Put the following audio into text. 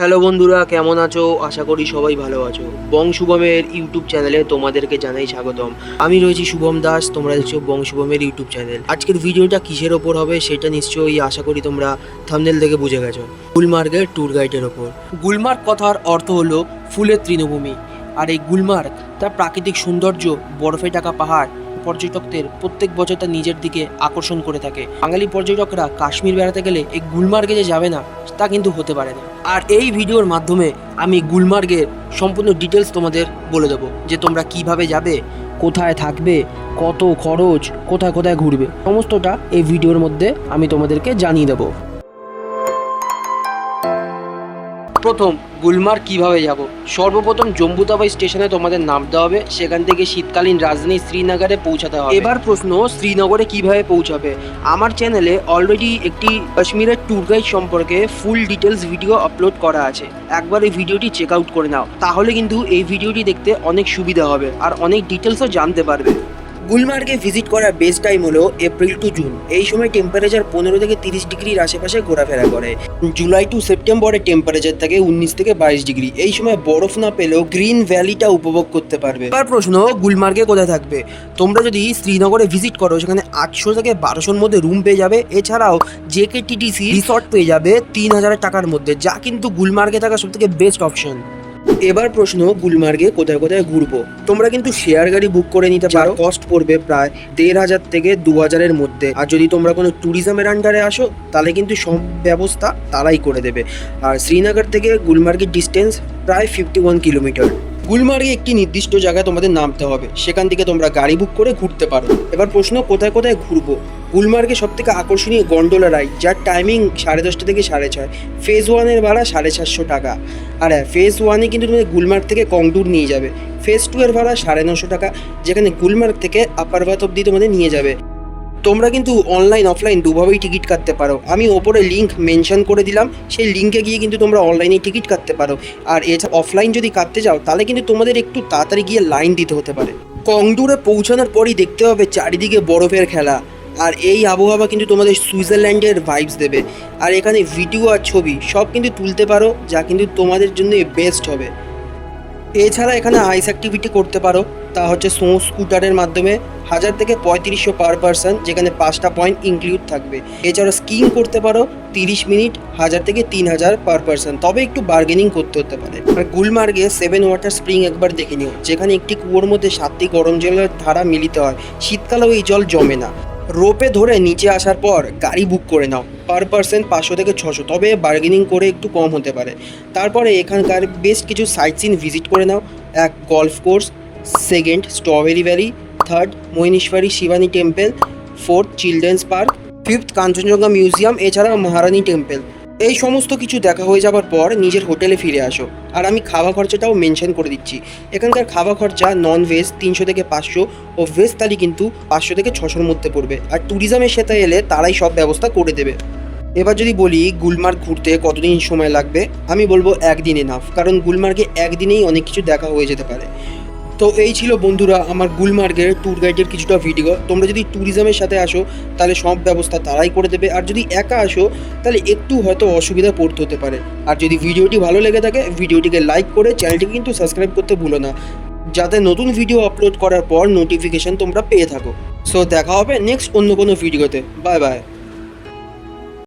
Hello বন্ধুরা, কেমন আছো? আশা করি সবাই ভালো আছো। বং শুভমের ইউটিউব চ্যানেলে তোমাদেরকে জানাই স্বাগতম। আমি রয়েছি শুভম দাস, তোমরা দেখছ বং শুভমের ইউটিউব চ্যানেল। আজকের ভিডিওটা কিসের ওপর হবে সেটা নিশ্চয়ই আশা করি তোমরা থামনেল থেকে বুঝে গেছো। গুলমার্গের ট্যুর গাইডের ওপর। গুলমার্গ কথার অর্থ হলো ফুলের তৃণভূমি। আর এই গুলমার্গ তার প্রাকৃতিক সৌন্দর্য, বরফে ঢাকা পাহাড় পর্যটকদের প্রত্যেক বছর তার নিজের দিকে আকর্ষণ করে থাকে। বাঙালি পর্যটকরা কাশ্মীর বেড়াতে গেলে এই গুলমার্গে যে যাবে না, তা কিন্তু হতে পারে না। আর এই ভিডিওর মাধ্যমে আমি গুলমার্গের সম্পূর্ণ ডিটেলস তোমাদের বলে দেবো, যে তোমরা কীভাবে যাবে, কোথায় থাকবে, কত খরচ, কোথায় কোথায় ঘুরবে, সমস্তটা এই ভিডিওর মধ্যে আমি তোমাদেরকে জানিয়ে দেবো। প্রথম, গুলমার্গ কীভাবে যাব? সর্বপ্রথম জম্বুতাবাই স্টেশনে তোমাদের নামতে হবে, সেখান থেকে শীতকালীন রাজধানী শ্রীনগরে পৌঁছাতে হবে। এবার প্রশ্ন, শ্রীনগরে কীভাবে পৌঁছাবে? আমার চ্যানেলে অলরেডি একটি কাশ্মীরের ট্যুর গাইড সম্পর্কে ফুল ডিটেলস ভিডিও আপলোড করা আছে। একবার এই ভিডিওটি চেক আউট করে নাও। তাহলে কিন্তু এই ভিডিওটি দেখতে অনেক সুবিধা হবে, আর অনেক ডিটেলসও জানতে পারবে। গুলমার্গে ভিজিট করার বেস্ট টাইম হলো এপ্রিল টু জুন। এই সময় টেম্পারেচার পনেরো থেকে তিরিশ ডিগ্রির আশেপাশে ঘোরাফেরা করে। জুলাই টু সেপ্টেম্বরে টেম্পারেচার থাকে উনিশ থেকে বাইশ ডিগ্রি। এই সময় বরফ না পেলেও গ্রিন ভ্যালিটা উপভোগ করতে পারবে। এবার প্রশ্ন, গুলমার্গে কোথায় থাকবে? তোমরা যদি শ্রীনগরে ভিজিট করো, সেখানে আটশো থেকে বারোশোর মধ্যে রুম পেয়ে যাবে। এছাড়াও জেকে টিটিসি রিসর্ট পেয়ে যাবে তিন হাজার টাকার মধ্যে, যা কিন্তু গুলমার্গে থাকা সব থেকে বেস্ট অপশন এবার প্রশ্ন গুলমার্গে কোথায় কোথায় ঘুরবো? তোমরা কিন্তু শেয়ার গাড়ি বুক করে নিতে পারো। কস্ট পড়বে প্রায় দেড় হাজার থেকে দু হাজারের মধ্যে। আর যদি তোমরা কোনো ট্যুরিজমের আন্ডারে আসো তাহলে কিন্তু সব ব্যবস্থা তারাই করে দেবে। আর শ্রীনগর থেকে গুলমার্গের ডিস্টেন্স প্রায় ফিফটি ওয়ান কিলোমিটার গুলমার্গে একটি নির্দিষ্ট জায়গায় তোমাদের নামতে হবে। সেখান থেকে তোমরা গাড়ি বুক করে ঘুরতে পারো। এবার প্রশ্ন, কোথায় কোথায় ঘুরবো? গুলমার্গে সব থেকে আকর্ষণীয় গন্ডোলা রাইড, যার টাইমিং সাড়ে দশটা থেকে সাড়ে ছয়। ফেজ ওয়ানের ভাড়া সাড়ে চারশো টাকা। আর হ্যাঁ ফেজ ওয়ানে কিন্তু তুমি গুলমার্গ থেকে কংটুর নিয়ে যাবে। ফেজ টু এর ভাড়া সাড়ে নশো টাকা, যেখানে গুলমার্গ থেকে আপার বাত অব্দি তোমাদের নিয়ে যাবে। তোমরা কিন্তু অনলাইন অফলাইন দুভাবেই টিকিট কাটতে পারো। আমি ওপরে লিঙ্ক মেনশন করে দিলাম, সেই লিঙ্কে গিয়ে কিন্তু তোমরা অনলাইনে টিকিট কাটতে পারো। আর এছাড়া অফলাইন যদি কাটতে যাও, তাহলে কিন্তু তোমাদের একটু তাড়াতাড়ি গিয়ে লাইন দিতে হতে পারে। কংডুরে পৌঁছানোর পরই দেখতে হবে চারিদিকে বরফের খেলা। আর এই আবহাওয়া কিন্তু তোমাদের সুইজারল্যান্ডের ভাইবস দেবে। আর এখানে ভিডিও আর ছবি, সব কিন্তু তুলতে পারো, যা কিন্তু তোমাদের জন্য বেস্ট হবে। এছাড়া এখানে আইস অ্যাক্টিভিটি করতে পারো। তা হচ্ছে স্নো স্কুটারের মাধ্যমে হাজার থেকে পঁয়ত্রিশশো পার পারসন, যেখানে পাঁচটা পয়েন্ট ইনক্লুড থাকবে। এছাড়া স্কিং করতে পারো তিরিশ মিনিট, হাজার থেকে তিন হাজার পার পারসন। তবে একটু বার্গেনিং করতে হতে পারে। আর গুলমার্গে সেভেন ওয়াটার স্প্রিং একবার দেখে নিও, যেখানে একটি কুয়োর মধ্যে সাতটি গরম জলের ধারা মিলিত হয়। শীতকালেও এই জল জমে না। রোপে ধরে নিচে আসার পর গাড়ি বুক করে নাও। পার পার্সেন্ট পাঁচশো থেকে ছশো, তবে বার্গেনিং করে একটু কম হতে পারে। তারপরে এখানকার বেশ কিছু সাইট সিন ভিজিট করে নাও। এক golf course second strawberry valley third Mahineshwari Shivani temple fourth children's park fifth Kanchenjunga museum এছাড়া মহারানী টেম্পল এই সমস্ত কিছু দেখা হয়ে যাবার পর নিজের হোটেলে ফিরে আসো। আর আমি খাওয়া খরচাটাও মেনশন করে দিচ্ছি। এখানকার খাওয়া খরচা নন ভেজ তিনশো থেকে পাঁচশো ও ভেজ থালি কিন্তু পাঁচশো থেকে ছশোর মধ্যে পড়বে। আর ট্যুরিজমের সাথে এলে তারাই সব ব্যবস্থা করে দেবে। এবার যদি বলি গুলমার্গ ঘুরতে কতদিন সময় লাগবে? আমি বলব একদিনে নাফ কারণ গুলমার্গে একদিনেই অনেক কিছু দেখা হয়ে যেতে পারে। তো এই ছিল বন্ধুরা আমার গুলমার্গের ট্যুর গাইডের কিছুটা ভিডিও তোমরা যদি ট্যুরিজমের সাথে আসো, তাহলে সব ব্যবস্থা তারাই করে দেবে। আর যদি একা আসো, তাহলে একটু হয়তো অসুবিধা পড়তে হতে পারে। আর যদি ভিডিওটি ভালো লেগে থাকে ভিডিওটিকে লাইক করে চ্যানেলটিকে কিন্তু সাবস্ক্রাইব করতে ভুলো না। যাতে নতুন ভিডিও আপলোড করার পর নোটিফিকেশন তোমরা পেয়ে থাকো। সো দেখা হবে নেক্সট অন্য কোনো ভিডিওতে বাই বাই